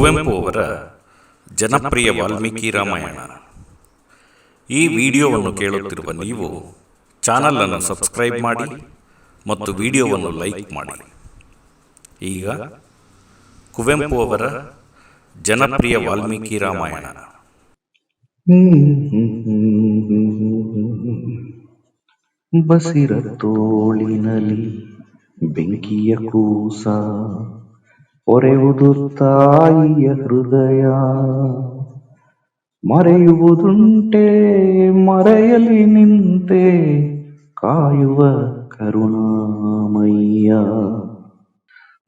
ಕುವೆಂಪು ಅವರ ಜನಪ್ರಿಯ ವಾಲ್ಮೀಕಿ ರಾಮಾಯಣ. ಈ ವಿಡಿಯೋವನ್ನು ಕೇಳುತ್ತಿರುವ ನೀವು ಚಾನಲನ್ನು ಸಬ್ಸ್ಕ್ರೈಬ್ ಮಾಡಿ ಮತ್ತು ವಿಡಿಯೋವನ್ನು ಲೈಕ್ ಮಾಡಿ. ಈಗ ಕುವೆಂಪು ಅವರ ಜನಪ್ರಿಯ ವಾಲ್ಮೀಕಿ ರಾಮಾಯಣ. ಬಸಿರ ತೋಳಿನಲ್ಲಿ ಬೆಂಕಿಯ ಕೂಸ ಒರೆಯುವುದು ತಾಯಿಯ ಹೃದಯ. ಮರೆಯುವುದುಂಟೆ, ಮರೆಯಲಿ ನಿಂತೆ ಕಾಯುವ ಕರುಣಾಮಯ್ಯ.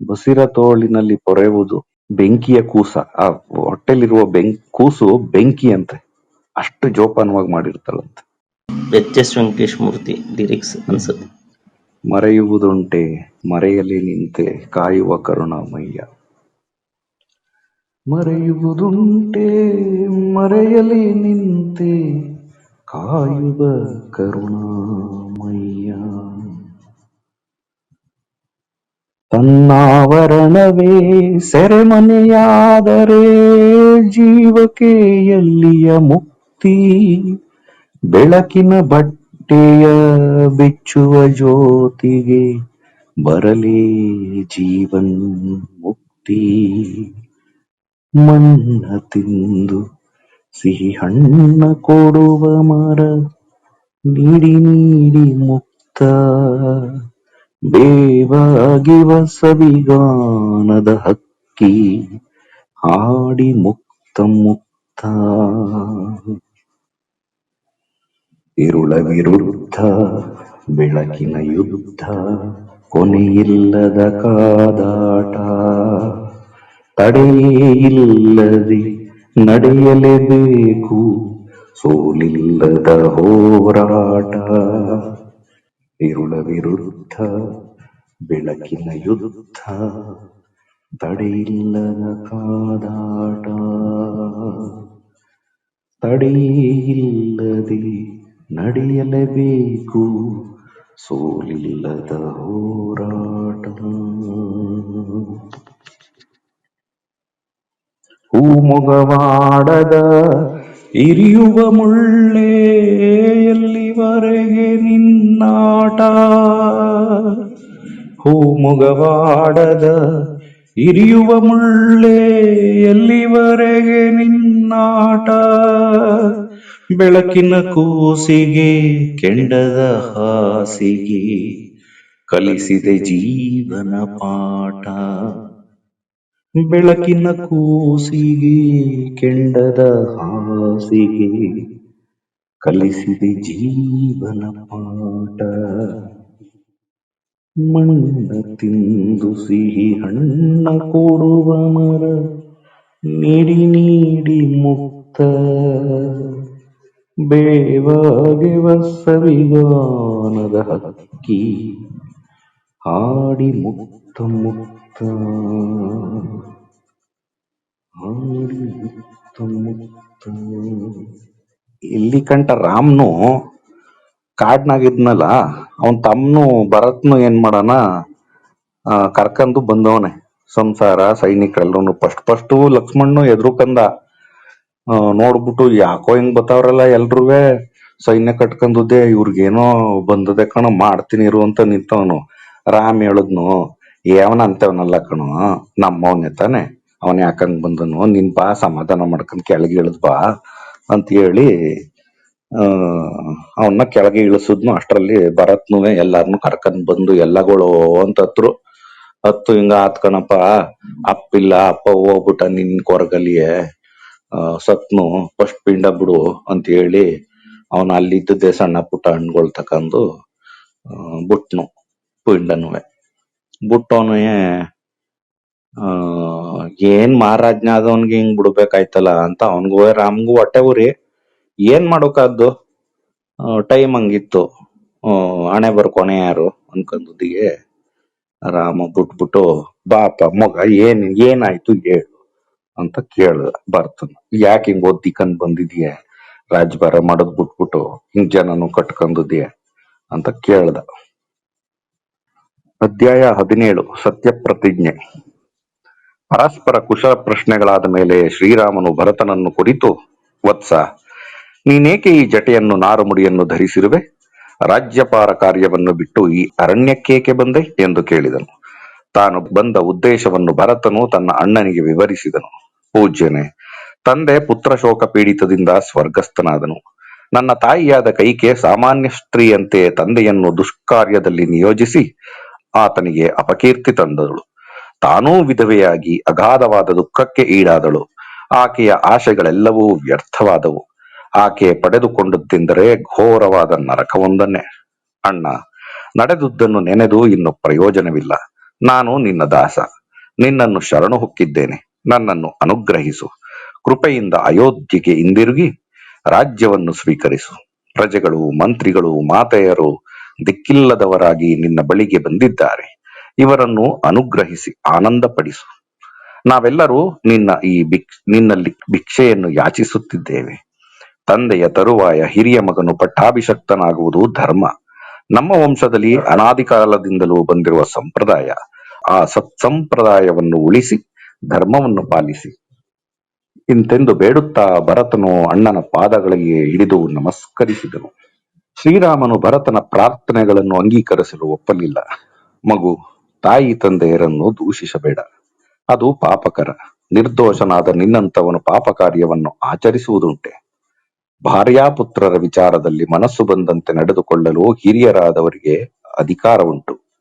ಬಸಿರ ತೋಳಿನಲ್ಲಿ ಪೊರೆಯುವುದು ಬೆಂಕಿಯ ಕೂಸ. ಆ ಹೊಟ್ಟೆಲಿರುವ ಬೆಂಕ್ ಕೂಸು ಬೆಂಕಿ ಅಂತೆ ಅಷ್ಟು ಜೋಪಾನವಾಗಿ ಮಾಡಿರ್ತಾಳಂತೆ. H S Venkatesh Murthy lyrics ಅನ್ಸುತ್ತೆ. ಮರೆಯುವುದುಂಟೆ, ಮರೆಯಲಿ ನಿಂತೆ ಕಾಯುವ ಕರುಣಾಮಯ್ಯ. ಮರೆಯುವುದುಂಟೆ, ಮರೆಯಲಿ ನಿಂತೆ ಕಾಯುವ ಕರುಣಾಮಯ್ಯ. ತನ್ನಾವರಣವೇ ಸೆರೆಮನೆಯಾದರೆ ಜೀವಕ್ಕೆ ಎಲ್ಲಿಯ ಮುಕ್ತಿ, ಬೆಳಕಿನ ಬಟ್ಟೆಯ ಬಿಚ್ಚುವ ಜ್ಯೋತಿಗೆ ಬರಲಿ ಜೀವನ್ ಮುಕ್ತಿ. ಮಣ್ಣ ತಿಂದು ಸಿಹಿ ಹಣ್ಣ ಕೊಡುವ ಮರ ನೀಡಿ ನೀಡಿ ಮುಕ್ತ. ಬೇವಾಗಿವ ಸವಿಗಾನದ ಹಕ್ಕಿ ಹಾಡಿ ಮುಕ್ತ ಮುಕ್ತ. ಇರುಳ ವಿರುದ್ಧ ಬೆಳಕಿನ ಯುದ್ಧ, ಕೊನೆಯಿಲ್ಲದ ಕಾದಾಟ. ತಡೆಯೇ ಇಲ್ಲದೆ ನಡೆಯಲೇಬೇಕು, ಸೋಲಿಲ್ಲದ ಹೋರಾಟ. ಇರುಳ ವಿರುದ್ಧ ಬೆಳಕಿನ ಯುದ್ಧ, ತಡೆಯಿಲ್ಲದ ಕಾದಾಟ. ತಡೆಯಿಲ್ಲದೆ ನಡೆಯಲೇಬೇಕು. ಸೋಲಿಲ್ಲದ ಹೋರಾಟ ಹೂಮೊಗವಾಡದ ಇರಿಯುವ ಮುಳ್ಳೆ ಎಲ್ಲಿವರೆಗೆ ನಿನ್ನಾಟ. ಹೂಮೊಗವಾಡದ ಇರಿಯುವ ಮುಳ್ಳೆ ಎಲ್ಲಿವರೆಗೆ ನಿನ್ನಾಟ? ಬೆಳಕಿನ ಕೂಸಿಗೆ, ಕೆಂಡದ ಹಾಸಿಗೆ ಕಲಿಸಿದೆ ಜೀವನ ಪಾಠ. ಬೆಳಕಿನ ಕೂಸಿಗೆ, ಕೆಂಡದ ಹಾಸಿಗೆ ಕಲಿಸಿದೆ ಜೀವನ ಪಾಠ. ಮಣ್ಣ ತಿಂದು ಸಿಹಿ ಹಣ್ಣ ಕೊಡುವ ಮರ, ನೀಡಿ ನೀಡಿ ಮುಕ್ತ. ಬೇವಾಗಿವ ಸವಿಗಾನದ ಹಕ್ಕಿ, ಹಾಡಿ ಮುಕ್ತ ಮುಕ್ತ. ಹಾಡಿ ಮುಕ್ತ ಮುಕ್ತ. ಇಲ್ಲಿ ಕಂಟ ರಾಮ್ನು? ಕಾಡ್ನಾಗಿದ್ನಲ್ಲ ಅವನ್ ತಮ್ಮನು ಭರತ್ನು ಏನ್ ಮಾಡನ ಆ, ಕರ್ಕಂದು ಬಂದವನೆ. ಸಂಸಾರ ಸೈನಿಕರೆಲ್ಲರೂ ಫಸ್ಟ್ ಫಸ್ಟ್ ಲಕ್ಷ್ಮಣ್ಣು ಎದುರುಕಂದ ಆ, ನೋಡ್ಬಿಟ್ಟು ಯಾಕೋ ಹಿಂಗ್ ಬತ್ತವ್ರಲ್ಲ ಎಲ್ರುವೆ. ಸೈನ್ಯ ಕಟ್ಕೊಂಡುದ್ದೆ ಇವ್ರಿಗೇನೋ ಬಂದದೆ ಕಣ ಮಾಡ್ತೀನಿ ಇರು ಅಂತ ನಿಂತವನು. ರಾಮ್ ಹೇಳದ್ನು ಏವನ ಅಂತವನಲ್ಲ ಕಣು ನಮ್ಮವನೇ ತಾನೆ. ಅವನ್ ಯಾಕಂಗ್ ಬಂದನು? ನಿನ್ ಬಾ ಸಮಾಧಾನ ಮಾಡ್ಕೊಂಡ್ ಕೆಳಗೆ ಇಳಿದ್ ಬಾ. ಅಂತ ಹೇಳಿ ಅವನ್ನ ಕೆಳಗೆ ಇಳಿಸಿದ್ನು ಅಷ್ಟರಲ್ಲಿ ಭರತ್ನುವೆ ಎಲ್ಲಾರ್ನು ಕರ್ಕೊಂಡ್ ಬಂದು ಎಲ್ಲಗಳು ಅಂತ ಹತ್ರು ಹತ್ತು ಹಿಂಗ ಆತ್ಕಣಪ್ಪ ಅಪ್ಪಿಲ್ಲ ಅಪ್ಪ ಹೋಗ್ಬಿಟ್ಟ ನಿನ್ ಕೊರಗಲಿಯೇ ಆ, ಸತ್ನು ಫಸ್ಟ್ ಪಿಂಡ ಬಿಡು ಅಂತ ಹೇಳಿ ಅವನ ಅಲ್ಲಿದ್ದದ್ದೇ ಸಣ್ಣ ಪುಟ್ಟ ಹಣ್ಣುಗಳು ತಕೊಂಡು ಬುಟ್ನು ಪಿಂಡನುವೆ. ಬುಟ್ಟವನು ಆ ಏನ್ ಮಹಾರಾಜ್ನ ಆದವನ್ಗೆ ಹಿಂಗ್ ಬಿಡ್ಬೇಕಾಯ್ತಲ್ಲ ಅಂತ ಅವನ್ಗೂ ರಾಮ್ಗೂ ಹೊಟ್ಟೆ ಉರಿ. ಏನ್ ಮಾಡೋಕಾದ್ದು? ಟೈಮ್ ಹಂಗಿತ್ತು. ಹಣೆ ಬರ್ಕೊನೆ ಯಾರು ಅನ್ಕೊಂಡಿಗೆ ರಾಮ ಬಿಟ್ಬಿಟ್ಟು, ಬಾಪ, ಮಗ, ಏನ್, ಏನಾಯ್ತು ಹೇಳು ಅಂತ ಕೇಳ, ಬರ್ತನ. ಯಾಕೆ ಹಿಂಗ್ ಓದಿಕೊಂಡ್ ಬಂದಿದ್ಯೆ? ರಾಜಭಾರ ಮಾಡೋದ್ ಬಿಟ್ಬಿಟ್ಟು ಹಿಂಗ್ ಜನನು ಕಟ್ಕೊಂಡಿದ್ಯ? ಅಂತ ಕೇಳ್ದ. ಅಧ್ಯಾಯ ಹದಿನೇಳು, ಸತ್ಯ ಪ್ರತಿಜ್ಞೆ. ಪರಸ್ಪರ ಕುಶಲ ಪ್ರಶ್ನೆಗಳಾದ ಮೇಲೆ ಶ್ರೀರಾಮನು ಭರತನನ್ನು ಕುರಿತು, ವತ್ಸ ನೀನೇಕೆ ಈ ಜಟೆಯನ್ನು ನಾರುಮುಡಿಯನ್ನು ಧರಿಸಿರುವೆ? ರಾಜ್ಯಪಾರ ಕಾರ್ಯವನ್ನು ಬಿಟ್ಟು ಈ ಅರಣ್ಯಕ್ಕೇಕೆ ಬಂದೆ ಎಂದು ಕೇಳಿದನು. ತಾನು ಬಂದ ಉದ್ದೇಶವನ್ನು ಭರತನು ತನ್ನ ಅಣ್ಣನಿಗೆ ವಿವರಿಸಿದನು. ಪೂಜ್ಯನೆ, ತಂದೆ ಪುತ್ರ ಶೋಕ ಪೀಡಿತದಿಂದ ಸ್ವರ್ಗಸ್ಥನಾದನು. ನನ್ನ ತಾಯಿಯಾದ ಕೈಕೆ ಸಾಮಾನ್ಯ ಸ್ತ್ರೀಯಂತೆ ತಂದೆಯನ್ನು ದುಷ್ಕಾರ್ಯದಲ್ಲಿ ನಿಯೋಜಿಸಿ ಆತನಿಗೆ ಅಪಕೀರ್ತಿ ತಂದಳು. ತಾನೂ ವಿಧವೆಯಾಗಿ ಅಗಾಧವಾದ ದುಃಖಕ್ಕೆ ಈಡಾದಳು. ಆಕೆಯ ಆಶೆಗಳೆಲ್ಲವೂ ವ್ಯರ್ಥವಾದವು. ಆಕೆ ಪಡೆದುಕೊಂಡದ್ದೆಂದರೆ ಘೋರವಾದ ನರಕವೊಂದನ್ನೇ. ಅಣ್ಣ, ನಡೆದುದ್ದನ್ನು ನೆನೆದು ಇನ್ನು ಪ್ರಯೋಜನವಿಲ್ಲ. ನಾನು ನಿನ್ನ ದಾಸ. ನಿನ್ನನ್ನು ಶರಣು ಹೊಕ್ಕಿದ್ದೇನೆ. ನನ್ನನ್ನು ಅನುಗ್ರಹಿಸು. ಕೃಪೆಯಿಂದ ಅಯೋಧ್ಯೆಗೆ ಹಿಂದಿರುಗಿ, ರಾಜ್ಯವನ್ನು ಸ್ವೀಕರಿಸು. ಪ್ರಜೆಗಳು ಮಂತ್ರಿಗಳು ಮಾತೆಯರು ದಿಕ್ಕಿಲ್ಲದವರಾಗಿ ನಿನ್ನ ಬಳಿಗೆ ಬಂದಿದ್ದಾರೆ. ಇವರನ್ನು ಅನುಗ್ರಹಿಸಿ ಆನಂದಪಡಿಸು. ನಾವೆಲ್ಲರೂ ನಿನ್ನ ಈ ಭಿಕ್, ನಿನ್ನಲ್ಲಿ ಭಿಕ್ಷೆಯನ್ನು ಯಾಚಿಸುತ್ತಿದ್ದೇವೆ. ತಂದೆಯ ತರುವಾಯ ಹಿರಿಯ ಮಗನು ಪಟ್ಟಾಭಿಷಕ್ತನಾಗುವುದು ಧರ್ಮ. ನಮ್ಮ ವಂಶದಲ್ಲಿ ಅನಾದಿ ಕಾಲದಿಂದಲೂ ಬಂದಿರುವ ಸಂಪ್ರದಾಯ, ಆ ಸತ್ಸಂಪ್ರದಾಯವನ್ನು ಉಳಿಸಿ, ಧರ್ಮವನ್ನು ಪಾಲಿಸಿ. ಇಂತೆಂದು ಬೇಡುತ್ತಾ ಭರತನು ಅಣ್ಣನ ಪಾದಗಳಿಗೆ ಹಿಡಿದು ನಮಸ್ಕರಿಸಿದನು. ಶ್ರೀರಾಮನು ಭರತನ ಪ್ರಾರ್ಥನೆಗಳನ್ನು ಅಂಗೀಕರಿಸಲು ಒಪ್ಪಲಿಲ್ಲ. ಮಗು, ತಾಯಿ ತಂದೆಯರನ್ನು ದೂಷಿಸಬೇಡ. ಅದು ಪಾಪಕರ. ನಿರ್ದೋಷನಾದ ನಿನ್ನಂತವನು ಪಾಪ ಕಾರ್ಯವನ್ನು ಆಚರಿಸುವುದುಂಟೆ. ಭಾರ್ಯಾಪುತ್ರರ ವಿಚಾರದಲ್ಲಿ ಮನಸ್ಸು ಬಂದಂತೆ ನಡೆದುಕೊಳ್ಳಲು ಹಿರಿಯರಾದವರಿಗೆ ಅಧಿಕಾರ ಉಂಟು.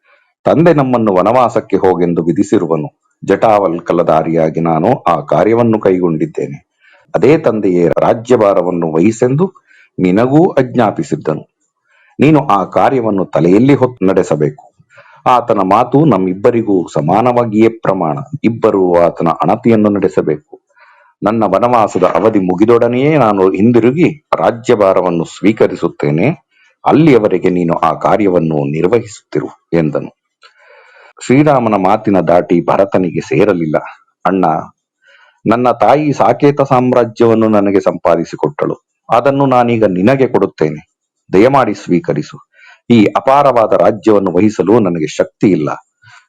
ತಂದೆ ನಮ್ಮನ್ನು ವನವಾಸಕ್ಕೆ ಹೋಗೆಂದು ವಿಧಿಸಿರುವನು. ಜಟಾವಲ್ಕಲಧಾರಿಯಾಗಿ ನಾನು ಆ ಕಾರ್ಯವನ್ನು ಕೈಗೊಂಡಿದ್ದೇನೆ. ಅದೇ ತಂದೆಯೇ ರಾಜ್ಯಭಾರವನ್ನು ವಹಿಸೆಂದು ನಿನಗೂ ಅಜ್ಞಾಪಿಸಿದ್ದನು ನೀನು ಆ ಕಾರ್ಯವನ್ನು ತಲೆಯಲ್ಲಿ ಹೊತ್ತು ನಡೆಸಬೇಕು. ಆತನ ಮಾತು ನಮ್ಮಿಬ್ಬರಿಗೂ ಸಮಾನವಾಗಿಯೇ ಪ್ರಮಾಣ. ಇಬ್ಬರೂ ಆತನ ಅಣತಿಯನ್ನು ನಡೆಸಬೇಕು. ನನ್ನ ವನವಾಸದ ಅವಧಿ ಮುಗಿದೊಡನೆಯೇ ನಾನು ಹಿಂದಿರುಗಿ ರಾಜ್ಯಭಾರವನ್ನು ಸ್ವೀಕರಿಸುತ್ತೇನೆ. ಅಲ್ಲಿಯವರೆಗೆ ನೀನು ಆ ಕಾರ್ಯವನ್ನು ನಿರ್ವಹಿಸುತ್ತಿರು ಎಂದನು. ಶ್ರೀರಾಮನ ಮಾತಿನ ದಾಟಿ ಭರತನಿಗೆ ಸೇರಲಿಲ್ಲ. ಅಣ್ಣ, ನನ್ನ ತಾಯಿ ಸಾಕೇತ ಸಾಮ್ರಾಜ್ಯವನ್ನು ನನಗೆ ಸಂಪಾದಿಸಿಕೊಟ್ಟಳು. ಅದನ್ನು ನಾನೀಗ ನಿನಗೆ ಕೊಡುತ್ತೇನೆ. ದಯಮಾಡಿ ಸ್ವೀಕರಿಸು. ಈ ಅಪಾರವಾದ ರಾಜ್ಯವನ್ನು ವಹಿಸಲು ನನಗೆ ಶಕ್ತಿ ಇಲ್ಲ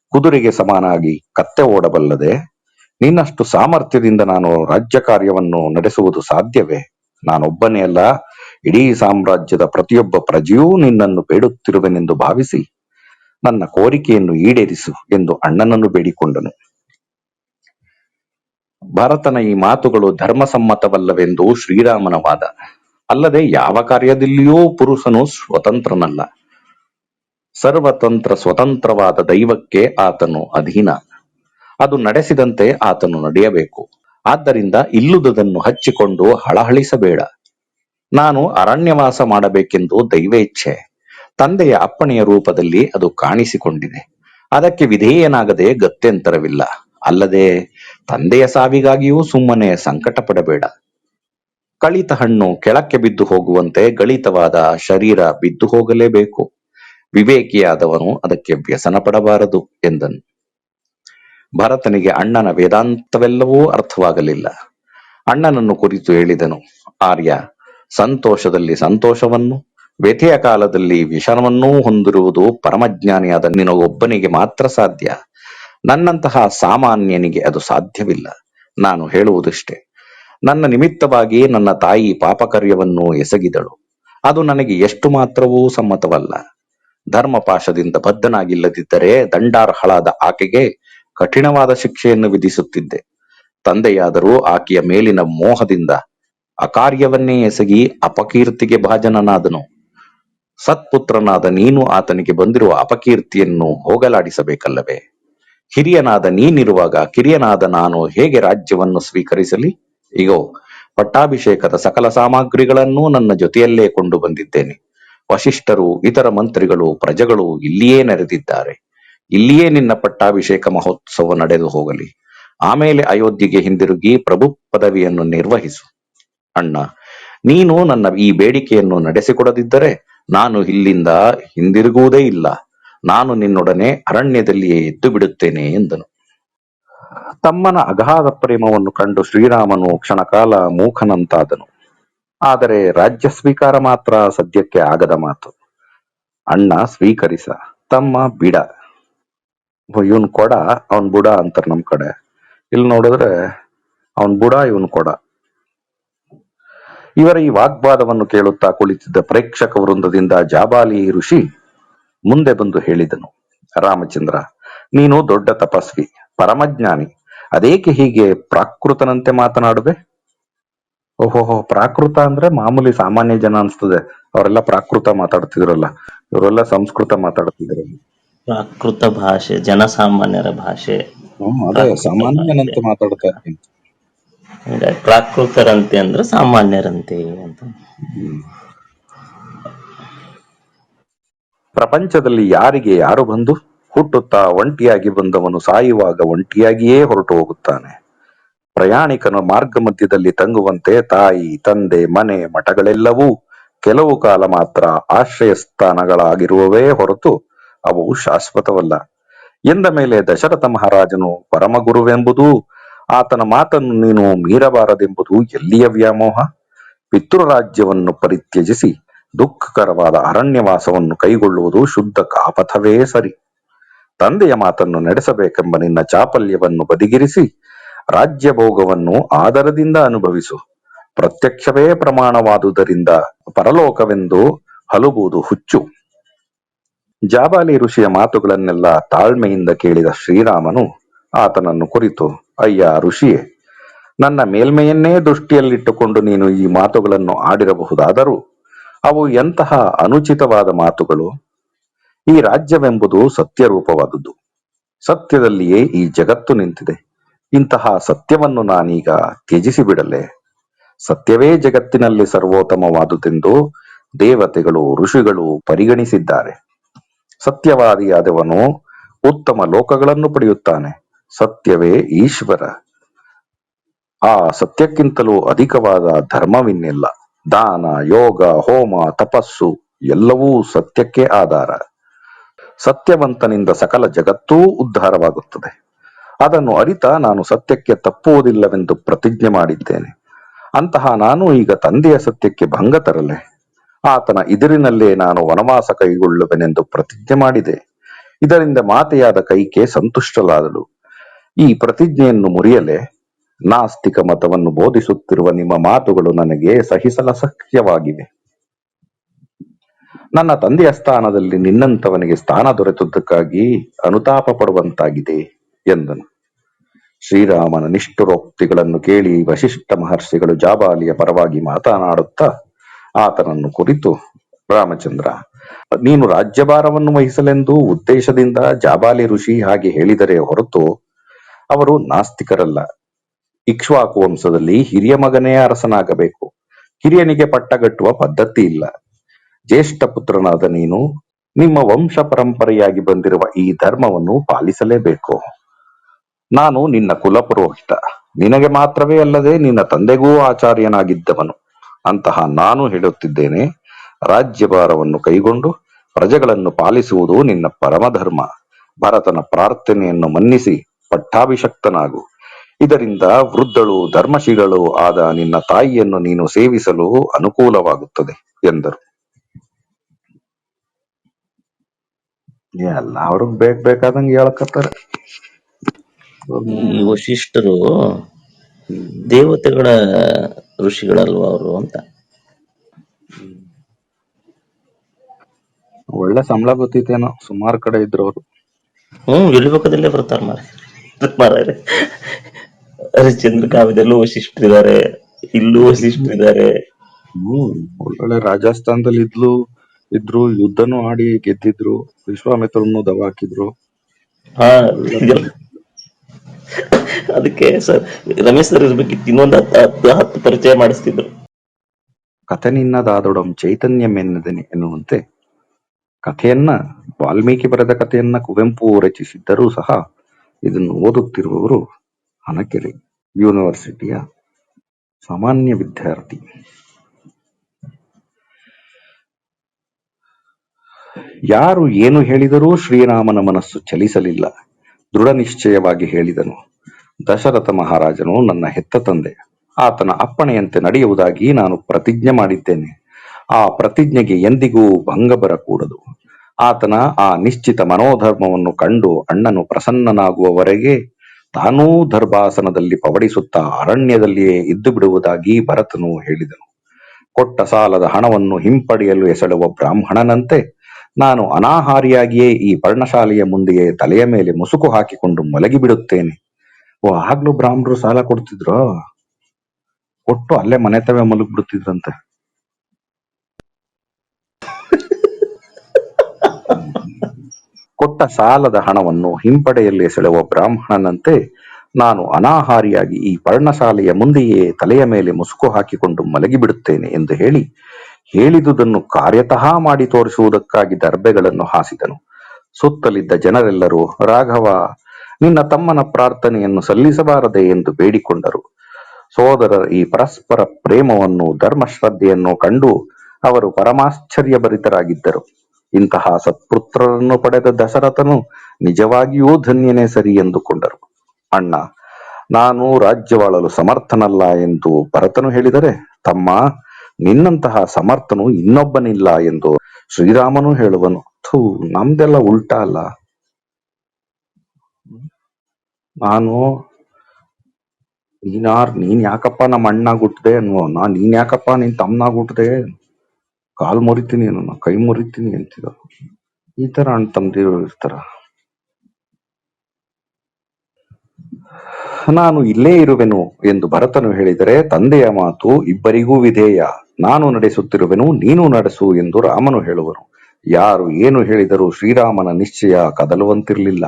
ಕುದುರೆಗೆ ಸಮನಾಗಿ ಕತ್ತೆ ಓಡಬಲ್ಲದೆ ನಿನ್ನಷ್ಟು ಸಾಮರ್ಥ್ಯದಿಂದ ನಾನು ರಾಜ್ಯ ಕಾರ್ಯವನ್ನು ನಡೆಸುವುದು ಸಾಧ್ಯವೇ? ನಾನೊಬ್ಬನೇ ಅಲ್ಲ. ಇಡೀ ಸಾಮ್ರಾಜ್ಯದ ಪ್ರತಿಯೊಬ್ಬ ಪ್ರಜೆಯೂ ನಿನ್ನನ್ನು ಬೇಡುತ್ತಿರುವೆನೆಂದು ಭಾವಿಸಿ ನನ್ನ ಕೋರಿಕೆಯನ್ನು ಈಡೇರಿಸು ಎಂದು ಅಣ್ಣನನ್ನು ಬೇಡಿಕೊಂಡನು. ಭರತನ ಈ ಮಾತುಗಳು ಧರ್ಮಸಮ್ಮತವಲ್ಲವೆಂದು ಶ್ರೀರಾಮನ ವಾದ. ಅಲ್ಲದೆ ಯಾವ ಕಾರ್ಯದಲ್ಲಿಯೂ ಪುರುಷನು ಸ್ವತಂತ್ರನಲ್ಲ. ಸರ್ವತಂತ್ರ ಸ್ವತಂತ್ರವಾದ ದೈವಕ್ಕೆ ಆತನು ಅಧೀನ. ಅದು ನಡೆಸಿದಂತೆ ಆತನು ನಡೆಯಬೇಕು. ಆದ್ದರಿಂದ ಇಲ್ಲುದನ್ನು ಹಚ್ಚಿಕೊಂಡು ಹಳಹಳಿಸಬೇಡ. ನಾನು ಅರಣ್ಯವಾಸ ಮಾಡಬೇಕೆಂದು ದೈವೇಚ್ಛೆ. ತಂದೆಯ ಅಪ್ಪಣೆಯ ರೂಪದಲ್ಲಿ ಅದು ಕಾಣಿಸಿಕೊಂಡಿದೆ. ಅದಕ್ಕೆ ವಿಧೇಯನಾಗದೆ ಗತ್ಯಂತರವಿಲ್ಲ. ಅಲ್ಲದೆ ತಂದೆಯ ಸಾವಿಗಾಗಿಯೂ ಸುಮ್ಮನೆ ಸಂಕಟ ಪಡಬೇಡ ಕಳಿತ ಹಣ್ಣು ಕೆಳಕ್ಕೆ ಬಿದ್ದು ಹೋಗುವಂತೆ ಗಳಿತವಾದ ಶರೀರ ಬಿದ್ದು ಹೋಗಲೇಬೇಕು. ವಿವೇಕಿಯಾದವನು ಅದಕ್ಕೆ ವ್ಯಸನ ಪಡಬಾರದು ಎಂದನು. ಭರತನಿಗೆ ಅಣ್ಣನ ವೇದಾಂತವೆಲ್ಲವೂ ಅರ್ಥವಾಗಲಿಲ್ಲ. ಅಣ್ಣನನ್ನು ಕುರಿತು ಹೇಳಿದನು, ಆರ್ಯ, ಸಂತೋಷದಲ್ಲಿ ಸಂತೋಷವನ್ನು, ವ್ಯಥೆಯ ಕಾಲದಲ್ಲಿ ವಿಷಮವನ್ನೂ ಹೊಂದಿರುವುದು ಪರಮಜ್ಞಾನಿಯಾದ ನಿನಗೊಬ್ಬನಿಗೆ ಮಾತ್ರ ಸಾಧ್ಯ. ನನ್ನಂತಹ ಸಾಮಾನ್ಯನಿಗೆ ಅದು ಸಾಧ್ಯವಿಲ್ಲ. ನಾನು ಹೇಳುವುದಿಷ್ಟೆ. ನನ್ನ ನಿಮಿತ್ತವಾಗಿ ನನ್ನ ತಾಯಿ ಪಾಪಕರ್ಯವನ್ನು ಎಸಗಿದಳು. ಅದು ನನಗೆ ಎಷ್ಟು ಮಾತ್ರವೂ ಸಮ್ಮತವಲ್ಲ. ಧರ್ಮಪಾಶದಿಂದ ಬದ್ಧನಾಗಿಲ್ಲದಿದ್ದರೆ ದಂಡಾರ್ಹಳಾದ ಆಕೆಗೆ ಕಠಿಣವಾದ ಶಿಕ್ಷೆಯನ್ನು ವಿಧಿಸುತ್ತಿದ್ದೆ. ತಂದೆಯಾದರೂ ಆಕೆಯ ಮೇಲಿನ ಮೋಹದಿಂದ ಅಕಾರ್ಯವನ್ನೇ ಎಸಗಿ ಅಪಕೀರ್ತಿಗೆ ಭಾಜನನಾದನು. ಸತ್ಪುತ್ರನಾದ ನೀನು ಆತನಿಗೆ ಬಂದಿರುವ ಅಪಕೀರ್ತಿಯನ್ನು ಹೋಗಲಾಡಿಸಬೇಕಲ್ಲವೇ? ಹಿರಿಯನಾದ ನೀನಿರುವಾಗ ಕಿರಿಯನಾದ ನಾನು ಹೇಗೆ ರಾಜ್ಯವನ್ನು ಸ್ವೀಕರಿಸಲಿ? ಇಗೋ, ಪಟ್ಟಾಭಿಷೇಕದ ಸಕಲ ಸಾಮಗ್ರಿಗಳನ್ನೂ ನನ್ನ ಜೊತೆಯಲ್ಲೇ ಕೊಂಡು ಬಂದಿದ್ದೇನೆ. ವಶಿಷ್ಠರು ಇತರ ಮಂತ್ರಿಗಳು, ಪ್ರಜೆಗಳು ಇಲ್ಲಿಯೇ ನೆರೆದಿದ್ದಾರೆ. ಇಲ್ಲಿಯೇ ನಿನ್ನ ಪಟ್ಟಾಭಿಷೇಕ ಮಹೋತ್ಸವ ನಡೆದು ಹೋಗಲಿ. ಆಮೇಲೆ ಅಯೋಧ್ಯೆಗೆ ಹಿಂದಿರುಗಿ ಪ್ರಭು ಪದವಿಯನ್ನು ನಿರ್ವಹಿಸು. ಅಣ್ಣ, ನೀನು ನನ್ನ ಈ ಬೇಡಿಕೆಯನ್ನು ನಡೆಸಿಕೊಡದಿದ್ದರೆ ನಾನು ಇಲ್ಲಿಂದ ಹಿಂದಿರುಗುವುದೇ ಇಲ್ಲ. ನಾನು ನಿನ್ನೊಡನೆ ಅರಣ್ಯದಲ್ಲಿಯೇ ಎದ್ದು ಬಿಡುತ್ತೇನೆ ಎಂದನು. ತಮ್ಮನ ಅಗಾಧ ಪ್ರೇಮವನ್ನು ಕಂಡು ಶ್ರೀರಾಮನು ಕ್ಷಣಕಾಲ ಮೂಖನಂತಾದನು. ಆದರೆ ರಾಜ್ಯ ಸ್ವೀಕಾರ ಮಾತ್ರ ಸದ್ಯಕ್ಕೆ ಆಗದ ಮಾತು. ಅಣ್ಣ, ಸ್ವೀಕರಿಸ. ತಮ್ಮ ಬಿಡ. ಇವನ್ ಕೊಡ, ಅವನ್ ಬುಡ ಅಂತಾರ ನಮ್ ಕಡೆ. ಇಲ್ಲಿ ನೋಡಿದ್ರೆ ಅವನ್ ಬುಡ, ಇವನ್ ಕೊಡ. ಇವರ ಈ ವಾಗ್ವಾದವನ್ನು ಕೇಳುತ್ತಾ ಕುಳಿತಿದ್ದ ಪ್ರೇಕ್ಷಕ ವೃಂದದಿಂದ ಜಾಬಾಲಿ ಋಷಿ ಮುಂದೆ ಬಂದು ಹೇಳಿದನು, ರಾಮಚಂದ್ರ, ನೀನು ದೊಡ್ಡ ತಪಸ್ವಿ, ಪರಮಜ್ಞಾನಿ, ಅದೇಕೆ ಹೀಗೆ ಪ್ರಾಕೃತನಂತೆ ಮಾತನಾಡುವೆ? ಓಹೋಹೋ, ಪ್ರಾಕೃತ ಅಂದ್ರೆ ಮಾಮೂಲಿ ಸಾಮಾನ್ಯ ಜನ ಅನ್ಸ್ತದೆ. ಅವರೆಲ್ಲ ಪ್ರಾಕೃತ ಮಾತಾಡ್ತಿದ್ರಲ್ಲ, ಇವರೆಲ್ಲ ಸಂಸ್ಕೃತ ಮಾತಾಡ್ತಿದ್ರಲ್ಲ. ಪ್ರಾಕೃತ ಭಾಷೆ ಜನಸಾಮಾನ್ಯರ ಭಾಷೆ. ಅದೇ ಮಾತಾಡ್ತಾ ಇರ್ತೀನಿ ಹಂಗಾಗಿ ಪ್ರಾಕೃತರಂತೆ ಅಂದ್ರೆ ಸಾಮಾನ್ಯರಂತೆ ಅಂತ. ಪ್ರಪಂಚದಲ್ಲಿ ಯಾರಿಗೆ ಯಾರು ಬಂದು ಹುಟ್ಟುತ್ತಾ ಒಂಟಿಯಾಗಿ ಬಂದವನು ಸಾಯುವಾಗ ಒಂಟಿಯಾಗಿಯೇ ಹೊರಟು ಹೋಗುತ್ತಾನೆ. ಪ್ರಯಾಣಿಕನು ಮಾರ್ಗ ಮಧ್ಯದಲ್ಲಿ ತಂಗುವಂತೆ ತಾಯಿ ತಂದೆ ಮನೆ ಮಠಗಳೆಲ್ಲವೂ ಕೆಲವು ಕಾಲ ಮಾತ್ರ ಆಶ್ರಯ ಸ್ಥಾನಗಳಾಗಿರುವವೇ ಹೊರತು ಅವು ಶಾಶ್ವತವಲ್ಲ. ಎಂದ ಮೇಲೆ ದಶರಥ ಮಹಾರಾಜನು ಪರಮಗುರುವೆಂಬುದು ಆತನ ಮಾತನ್ನು ನೀನು ಮೀರಬಾರದೆಂಬುದು ಎಲ್ಲಿಯ ವ್ಯಾಮೋಹ? ಪಿತೃರಾಜ್ಯವನ್ನು ಪರಿತ್ಯಜಿಸಿ, ದುಃಖಕರವಾದ ಅರಣ್ಯವಾಸವನ್ನು ಕೈಗೊಳ್ಳುವುದು ಶುದ್ಧ ಕಾಪಥವೇ ಸರಿ. ತಂದೆಯ ಮಾತನ್ನು ನಡೆಸಬೇಕೆಂಬ ನಿನ್ನ ಚಾಪಲ್ಯವನ್ನು ಬದಿಗಿರಿಸಿ ರಾಜ್ಯ ಭೋಗವನ್ನು ಆದರದಿಂದ ಅನುಭವಿಸು. ಪ್ರತ್ಯಕ್ಷವೇ ಪ್ರಮಾಣವಾದುದರಿಂದ ಪರಲೋಕವೆಂದು ಹಲುಬುವುದು ಹುಚ್ಚು. ಜಾಬಾಲಿ ಋಷಿಯ ಮಾತುಗಳನ್ನೆಲ್ಲ ತಾಳ್ಮೆಯಿಂದ ಕೇಳಿದ ಶ್ರೀರಾಮನು ಆತನನ್ನು ಕುರಿತು, ಅಯ್ಯ ಋಷಿಯೇ, ನನ್ನ ಮೇಲ್ಮೆಯನ್ನೇ ದೃಷ್ಟಿಯಲ್ಲಿಟ್ಟುಕೊಂಡು ನೀನು ಈ ಮಾತುಗಳನ್ನು ಆಡಿರಬಹುದಾದರೂ ಅವು ಎಂತಹ ಅನುಚಿತವಾದ ಮಾತುಗಳು? ಈ ರಾಜ್ಯವೆಂಬುದು ಸತ್ಯರೂಪವಾದುದು ಸತ್ಯದಲ್ಲಿಯೇ ಈ ಜಗತ್ತು ನಿಂತಿದೆ. ಇಂತಹ ಸತ್ಯವನ್ನು ನಾನೀಗ ತ್ಯಜಿಸಿ ಬಿಡಲೆ ಸತ್ಯವೇ ಜಗತ್ತಿನಲ್ಲಿ ಸರ್ವೋತ್ತಮವಾದುದೆಂದು ದೇವತೆಗಳು, ಋಷಿಗಳು ಪರಿಗಣಿಸಿದ್ದಾರೆ. ಸತ್ಯವಾದಿಯಾದವನು ಉತ್ತಮ ಲೋಕಗಳನ್ನು ಪಡೆಯುತ್ತಾನೆ. ಸತ್ಯವೇ ಈಶ್ವರ. ಆ ಸತ್ಯಕ್ಕಿಂತಲೂ ಅಧಿಕವಾದ ಧರ್ಮವಿನ್ನಿಲ್ಲ. ದಾನ, ಯೋಗ, ಹೋಮ, ತಪಸ್ಸು ಎಲ್ಲವೂ ಸತ್ಯಕ್ಕೆ ಆಧಾರ. ಸತ್ಯವಂತನಿಂದ ಸಕಲ ಜಗತ್ತೂ ಉದ್ಧಾರವಾಗುತ್ತದೆ. ಅದನ್ನು ಅರಿತ ನಾನು ಸತ್ಯಕ್ಕೆ ತಪ್ಪುವುದಿಲ್ಲವೆಂದು ಪ್ರತಿಜ್ಞೆ ಮಾಡಿದ್ದೇನೆ. ಅಂತಹ ನಾನು ಈಗ ತಂದೆಯ ಸತ್ಯಕ್ಕೆ ಭಂಗ ತರಲೆ. ಆತನ ಇದಿರಿನಲ್ಲೇ ನಾನು ವನವಾಸ ಕೈಗೊಳ್ಳುವೆನೆಂದು ಪ್ರತಿಜ್ಞೆ ಮಾಡಿದೆ. ಇದರಿಂದ ಮಾತೆಯಾದ ಕೈಕೆ ಸಂತುಷ್ಟಲಾದಳು ಈ ಪ್ರತಿಜ್ಞೆಯನ್ನು ಮುರಿಯಲೆ ನಾಸ್ತಿಕ ಮತವನ್ನು ಬೋಧಿಸುತ್ತಿರುವ ನಿಮ್ಮ ಮಾತುಗಳು ನನಗೆ ಸಹಿಸಲಸಖ್ಯವಾಗಿವೆ ನನ್ನ ತಂದೆಯ ಸ್ಥಾನದಲ್ಲಿ ನಿನ್ನಂತವನಿಗೆ ಸ್ಥಾನ ದೊರೆತದ್ದಕ್ಕಾಗಿ ಅನುತಾಪ ಪಡುವಂತಾಗಿದೆ ಎಂದನು. ಶ್ರೀರಾಮನ ನಿಷ್ಠುರೋಕ್ತಿಗಳನ್ನು ಕೇಳಿ ವಶಿಷ್ಠ ಮಹರ್ಷಿಗಳು ಜಾಬಾಲಿಯ ಪರವಾಗಿ ಮಾತನಾಡುತ್ತಾ ಆತನನ್ನು ಕುರಿತು, ರಾಮಚಂದ್ರ, ನೀನು ರಾಜ್ಯಭಾರವನ್ನು ವಹಿಸಲೆಂದು ಉದ್ದೇಶದಿಂದ ಜಾಬಾಲಿ ಋಷಿ ಹಾಗೆ ಹೇಳಿದರೆ ಹೊರತು ಅವರು ನಾಸ್ತಿಕರಲ್ಲ. ಇಕ್ಷ್ವಾಕು ವಂಶದಲ್ಲಿ ಹಿರಿಯ ಮಗನೇ ಅರಸನಾಗಬೇಕು. ಹಿರಿಯನಿಗೆ ಪಟ್ಟಗಟ್ಟುವ ಪದ್ಧತಿ ಇಲ್ಲ. ಜ್ಯೇಷ್ಠ ಪುತ್ರನಾದ ನೀನು ನಿಮ್ಮ ವಂಶ ಪರಂಪರೆಯಾಗಿ ಬಂದಿರುವ ಈ ಧರ್ಮವನ್ನು ಪಾಲಿಸಲೇಬೇಕು. ನಾನು ನಿನ್ನ ಕುಲಪುರೋಹಿತ. ನಿನಗೆ ಮಾತ್ರವೇ ಅಲ್ಲದೆ ನಿನ್ನ ತಂದೆಗೂ ಆಚಾರ್ಯನಾಗಿದ್ದವನು. ಅಂತಹ ನಾನು ಹೇಳುತ್ತಿದ್ದೇನೆ, ರಾಜ್ಯಭಾರವನ್ನು ಕೈಗೊಂಡು ಪ್ರಜೆಗಳನ್ನು ಪಾಲಿಸುವುದು ನಿನ್ನ ಪರಮಧರ್ಮ. ಭರತನ ಪ್ರಾರ್ಥನೆಯನ್ನು ಮನ್ನಿಸಿ, ಪಟ್ಟಾಭಿಷಕ್ತನಾಗು. ಇದರಿಂದ ವೃದ್ಧಳು, ಧರ್ಮಶಿಗಳು ಆದ ನಿನ್ನ ತಾಯಿಯನ್ನು ನೀನು ಸೇವಿಸಲು ಅನುಕೂಲವಾಗುತ್ತದೆ, ಎಂದರು. ಎಲ್ಲ ಅವ್ರಿಗೆ ಬೇಕ್ ಬೇಕಾದಂಗೆ ಹೇಳಕತ್ತಾರೆ. ವಶಿಷ್ಠರು ದೇವತೆಗಳ ಋಷಿಗಳಲ್ವಾ ಅವರು ಅಂತ. ಒಳ್ಳೆ ಸಂಬಳ ಗೊತ್ತಿತ್ತೇನೋ ಸುಮಾರು ಕಡೆ ಇದ್ರು ಅವರು. ಹ್ಮ್ ಇಳಿಬೇಕದಲ್ಲೇ ಬರ್ತಾರ ಮಾರ ಮಾರಾಯ ಹರಿಶ್ಚಂದ್ರ ಕಾವ್ಯದಲ್ಲೂ ವಶಿಷ್ಠರಿದ್ದಾರೆ ಇಲ್ಲೂ ವಶಿಷ್ಠರಿದ್ದಾರೆ ಹ್ಮ್ ಒಳ್ಳೊಳ್ಳೆ ರಾಜಸ್ಥಾನದಲ್ಲಿ ಇದ್ಲು ಇದ್ರು ಯುದ್ಧನೂ ಆಡಿ ಗೆದ್ದಿದ್ರು ವಿಶ್ವಾಮಿತ್ರನು ದವ ಹಾಕಿದ್ರು ಹಾ ಅದಕ್ಕೆ ಸರ್ ರಮೇಶ್ ಸರ್ ಇರ್ಬೇಕಿತ್ತು. ಇನ್ನೊಂದು ಹತ್ತು ಹತ್ತು ಪರಿಚಯ ಮಾಡಿಸ್ತಿದ್ರು. ಕಥೆ ನಿನ್ನದಾದೊಡಂ ಚೈತನ್ಯಂ ಎನ್ನದನೆ ಎನ್ನುವಂತೆ ಕಥೆಯನ್ನ, ವಾಲ್ಮೀಕಿ ಬರೆದ ಕಥೆಯನ್ನ ಕುವೆಂಪು ರಚಿಸಿದ್ದರೂ ಸಹ ಇದನ್ನು ಓದುತ್ತಿರುವವರು ಹಣಕೆರೆ ಯೂನಿವರ್ಸಿಟಿಯ ಸಾಮಾನ್ಯ ವಿದ್ಯಾರ್ಥಿ. ಯಾರು ಏನು ಹೇಳಿದರೂ ಶ್ರೀರಾಮನ ಮನಸ್ಸು ಚಲಿಸಲಿಲ್ಲ. ದೃಢ ನಿಶ್ಚಯವಾಗಿ ಹೇಳಿದನು. ದಶರಥ ಮಹಾರಾಜನು ನನ್ನ ಹೆತ್ತ ತಂದೆ. ಆತನ ಅಪ್ಪಣೆಯಂತೆ ನಡೆಯುವುದಾಗಿ ನಾನು ಪ್ರತಿಜ್ಞೆ ಮಾಡಿದ್ದೇನೆ. ಆ ಪ್ರತಿಜ್ಞೆಗೆ ಎಂದಿಗೂ ಭಂಗ ಬರಕೂಡದು. ಆತನ ಆ ನಿಶ್ಚಿತ ಮನೋಧರ್ಮವನ್ನು ಕಂಡು ಅಣ್ಣನು ಪ್ರಸನ್ನನಾಗುವವರೆಗೆ ತಾನೂ ದರ್ಭಾಸನದಲ್ಲಿ ಪವಡಿಸುತ್ತಾ ಅರಣ್ಯದಲ್ಲಿಯೇ ಇದ್ದು ಬಿಡುವುದಾಗಿ ಭರತನು ಹೇಳಿದನು. ಕೊಟ್ಟ ಸಾಲದ ಹಣವನ್ನು ಹಿಂಪಡೆಯಲು ಎಸಳುವ ಬ್ರಾಹ್ಮಣನಂತೆ ನಾನು ಅನಾಹಾರಿಯಾಗಿಯೇ ಈ ಪರ್ಣಶಾಲೆಯ ಮುಂದೆಯೇ ತಲೆಯ ಮೇಲೆ ಮುಸುಕು ಹಾಕಿಕೊಂಡು ಮಲಗಿ ಬಿಡುತ್ತೇನೆ ಓ, ಆಗ್ಲೂ ಬ್ರಾಹ್ಮಣರು ಸಾಲ ಕೊಡ್ತಿದ್ರು? ಕೊಟ್ಟು ಅಲ್ಲೇ ಮನೆ ತವೆ ಮಲಗ್ ಬಿಡುತ್ತಿದ್ರಂತೆ ಕೊಟ್ಟ ಸಾಲದ ಹಣವನ್ನು ಹಿಂಪಡೆಯಲ್ಲಿ ಸೆಳೆವ ಬ್ರಾಹ್ಮಣನಂತೆ ನಾನು ಅನಾಹಾರಿಯಾಗಿ ಈ ಪರ್ಣಶಾಲೆಯ ಮುಂದೆಯೇ ತಲೆಯ ಮೇಲೆ ಮುಸುಕು ಹಾಕಿಕೊಂಡು ಮಲಗಿಬಿಡುತ್ತೇನೆ ಎಂದು ಹೇಳಿ ಹೇಳಿದುದನ್ನು ಕಾರ್ಯತಃ ಮಾಡಿ ತೋರಿಸುವುದಕ್ಕಾಗಿ ದರ್ಬೆಗಳನ್ನು ಹಾಸಿದನು. ಸುತ್ತಲಿದ್ದ ಜನರೆಲ್ಲರೂ ರಾಘವ ನಿನ್ನ ತಮ್ಮನ ಪ್ರಾರ್ಥನೆಯನ್ನು ಸಲ್ಲಿಸಬಾರದೆ ಎಂದು ಬೇಡಿಕೊಂಡರು. ಸೋದರರ ಈ ಪರಸ್ಪರ ಪ್ರೇಮವನ್ನು, ಧರ್ಮಶ್ರದ್ಧೆಯನ್ನು ಕಂಡು ಅವರು ಪರಮಾಶ್ಚರ್ಯಭರಿತರಾಗಿದ್ದರು. ಇಂತಹ ಸತ್ಪುತ್ರರನ್ನು ಪಡೆದ ದಶರಥನು ನಿಜವಾಗಿಯೂ ಧನ್ಯನೇ ಸರಿ ಎಂದುಕೊಂಡರು. ಅಣ್ಣ, ನಾನು ರಾಜ್ಯವಾಳಲು ಸಮರ್ಥನಲ್ಲ ಎಂದು ಭರತನು ಹೇಳಿದರೆ, ತಮ್ಮ, ನಿನ್ನಂತಹ ಸಮರ್ಥನು ಇನ್ನೊಬ್ಬನಿಲ್ಲ ಎಂದು ಶ್ರೀರಾಮನು ಹೇಳುವನು. ಥೂ, ನಮ್ದೆಲ್ಲ ಉಲ್ಟಾ ಅಲ್ಲ. ನಾನು ನೀನಾರ್ ನೀನ್ ಯಾಕಪ್ಪ ನಮ್ಮ ಅಣ್ಣಾಗ್ ಹುಟ್ದೆ? ನಾ, ನೀನ್ ಯಾಕಪ್ಪ ನಿನ್ ತಮ್ಮನಾಗ್ ಹುಟ್ದೆ? ಕಾಲ್ ಮುರಿತೀನಿ, ನನ್ನ ಕೈ ಮುರಿತೀನಿ ಅಂತಿದ್ರು ಈ ತರ ಅಣ್ಣ ತಮ್ಮದಿರು ಇರ್ತಾರ. ನಾನು ಇಲ್ಲೇ ಇರುವೆನು ಎಂದು ಭರತನು ಹೇಳಿದರೆ, ತಂದೆಯ ಮಾತು ಇಬ್ಬರಿಗೂ ವಿಧೇಯ. ನಾನು ನಡೆಸುತ್ತಿರುವೆನು, ನೀನು ನಡೆಸು ಎಂದು ರಾಮನು ಹೇಳುವನು. ಯಾರು ಏನು ಹೇಳಿದರೂ ಶ್ರೀರಾಮನ ನಿಶ್ಚಯ ಕದಲುವಂತಿರಲಿಲ್ಲ.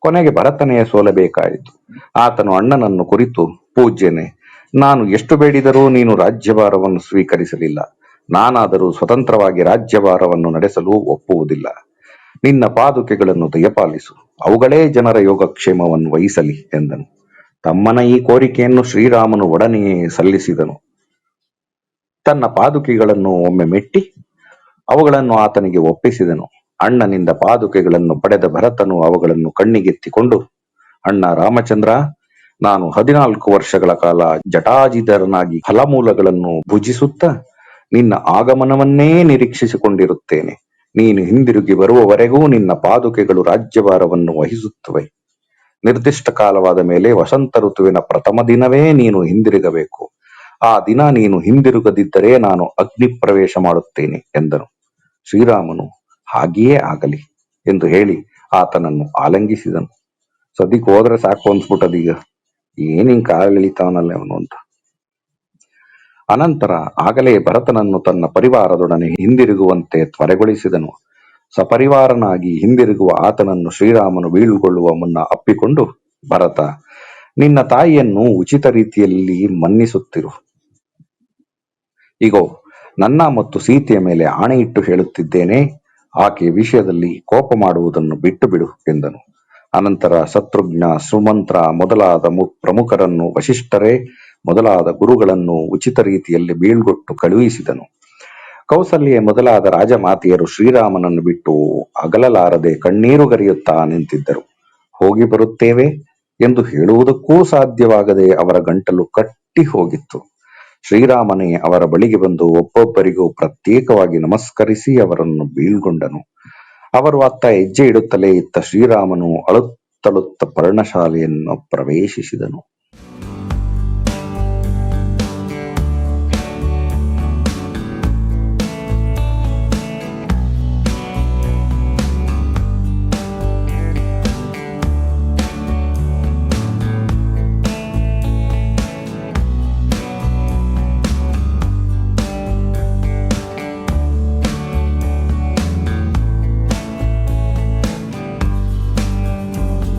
ಕೊನೆಗೆ ಭರತನೆಯ ಸೋಲಬೇಕಾಯಿತು ಆತನು ಅಣ್ಣನನ್ನು ಕುರಿತು, ಪೂಜ್ಯನೆ, ನಾನು ಎಷ್ಟು ಬೇಡಿದರೂ ನೀನು ರಾಜ್ಯಭಾರವನ್ನು ಸ್ವೀಕರಿಸಲಿಲ್ಲ. ನಾನಾದರೂ ಸ್ವತಂತ್ರವಾಗಿ ರಾಜ್ಯಭಾರವನ್ನು ನಡೆಸಲು ಒಪ್ಪುವುದಿಲ್ಲ. ನಿನ್ನ ಪಾದುಕೆಗಳನ್ನು ದಯಪಾಲಿಸು. ಅವುಗಳೇ ಜನರ ಯೋಗಕ್ಷೇಮವನ್ನು ವಹಿಸಲಿ ಎಂದನು. ತಮ್ಮನ ಈ ಕೋರಿಕೆಯನ್ನು ಶ್ರೀರಾಮನು ಒಡನೆಯೇ ಸಲ್ಲಿಸಿದನು. ತನ್ನ ಪಾದುಕೆಗಳನ್ನು ಒಮ್ಮೆ ಮೆಟ್ಟಿ, ಅವುಗಳನ್ನು ಆತನಿಗೆ ಒಪ್ಪಿಸಿದನು. ಅಣ್ಣನಿಂದ ಪಾದುಕೆಗಳನ್ನು ಪಡೆದ ಭರತನು ಅವುಗಳನ್ನು ಕಣ್ಣಿಗೆತ್ತಿಕೊಂಡು, ಅಣ್ಣ ರಾಮಚಂದ್ರ, ನಾನು ಹದಿನಾಲ್ಕು ವರ್ಷಗಳ ಕಾಲ ಜಟಾಜಿತರನಾಗಿ ಫಲಮೂಲಗಳನ್ನು ಭುಜಿಸುತ್ತ ನಿನ್ನ ಆಗಮನವನ್ನೇ ನಿರೀಕ್ಷಿಸಿಕೊಂಡಿರುತ್ತೇನೆ. ನೀನು ಹಿಂದಿರುಗಿ ಬರುವವರೆಗೂ ನಿನ್ನ ಪಾದುಕೆಗಳು ರಾಜ್ಯಭಾರವನ್ನು ವಹಿಸುತ್ತವೆ. ನಿರ್ದಿಷ್ಟ ಕಾಲವಾದ ಮೇಲೆ ವಸಂತ ಋತುವಿನ ಪ್ರಥಮ ದಿನವೇ ನೀನು ಹಿಂದಿರುಗಬೇಕು. ಆ ದಿನ ನೀನು ಹಿಂದಿರುಗದಿದ್ದರೆ ನಾನು ಅಗ್ನಿ ಪ್ರವೇಶ ಮಾಡುತ್ತೇನೆ, ಎಂದನು. ಶ್ರೀರಾಮನು ಹಾಗೆಯೇ ಆಗಲಿ ಎಂದು ಹೇಳಿ ಆತನನ್ನು ಆಲಂಗಿಸಿದನು. ಸದ್ಯಕ್ಕೆ ಹೋದ್ರೆ ಸಾಕು ಅನ್ಸ್ಬಿಟ್ಟದೀಗ. ಏನ್ ಹಿಂಗ್ ಅವನು ಅಂತ. ಅನಂತರ ಆಗಲೇ ಭರತನನ್ನು ತನ್ನ ಪರಿವಾರದೊಡನೆ ಹಿಂದಿರುಗುವಂತೆ ತ್ವರೆಗೊಳಿಸಿದನು. ಸಪರಿವಾರನಾಗಿ ಹಿಂದಿರುಗುವ ಆತನನ್ನು ಶ್ರೀರಾಮನು ಬೀಳುಗೊಳ್ಳುವ ಮುನ್ನ ಅಪ್ಪಿಕೊಂಡು, ಭರತ, ನಿನ್ನ ತಾಯಿಯನ್ನು ಉಚಿತ ರೀತಿಯಲ್ಲಿ ಮನ್ನಿಸುತ್ತಿರು. ಇಗೋ, ನನ್ನ ಮತ್ತು ಸೀತೆಯ ಮೇಲೆ ಆಣೆಯಿಟ್ಟು ಹೇಳುತ್ತಿದ್ದೇನೆ. ಆಕೆಯ ವಿಷಯದಲ್ಲಿ ಕೋಪ ಮಾಡುವುದನ್ನು ಬಿಟ್ಟು ಬಿಡು ಎಂದನು. ಅನಂತರ ಶತ್ರುಘ್ನ ಸುಮಂತ್ರ ಮೊದಲಾದ ಪ್ರಮುಖರನ್ನು ವಶಿಷ್ಠರೇ, ಮೊದಲಾದ ಗುರುಗಳನ್ನು ಉಚಿತ ರೀತಿಯಲ್ಲಿ ಬೀಳ್ಗೊಟ್ಟು ಕಳುಹಿಸಿದನು. ಕೌಸಲ್ಯ ಮೊದಲಾದ ರಾಜಮಾತೆಯರು ಶ್ರೀರಾಮನನ್ನು ಬಿಟ್ಟು ಅಗಲಲಾರದೆ ಕಣ್ಣೀರು ಗರಿಯುತ್ತಾ ನಿಂತಿದ್ದರು. ಹೋಗಿ ಬರುತ್ತೇವೆ? ಎಂದು ಹೇಳುವುದಕ್ಕೂ ಸಾಧ್ಯವಾಗದೆ ಅವರ ಗಂಟಲು ಕಟ್ಟಿ ಹೋಗಿತ್ತು. ಶ್ರೀರಾಮನೇ ಅವರ ಬಳಿಗೆ ಬಂದು ಒಬ್ಬೊಬ್ಬರಿಗೂ ಪ್ರತ್ಯೇಕವಾಗಿ ನಮಸ್ಕರಿಸಿ ಅವರನ್ನು ಬೀಳ್ಗೊಂಡನು. ಅವರು ಅತ್ತ ಹೆಜ್ಜೆ ಇಡುತ್ತಲೇ ಇತ್ತ ಶ್ರೀರಾಮನು ಅಳುತ್ತಳುತ್ತ ಪರ್ಣಶಾಲೆಯನ್ನು ಪ್ರವೇಶಿಸಿದನು.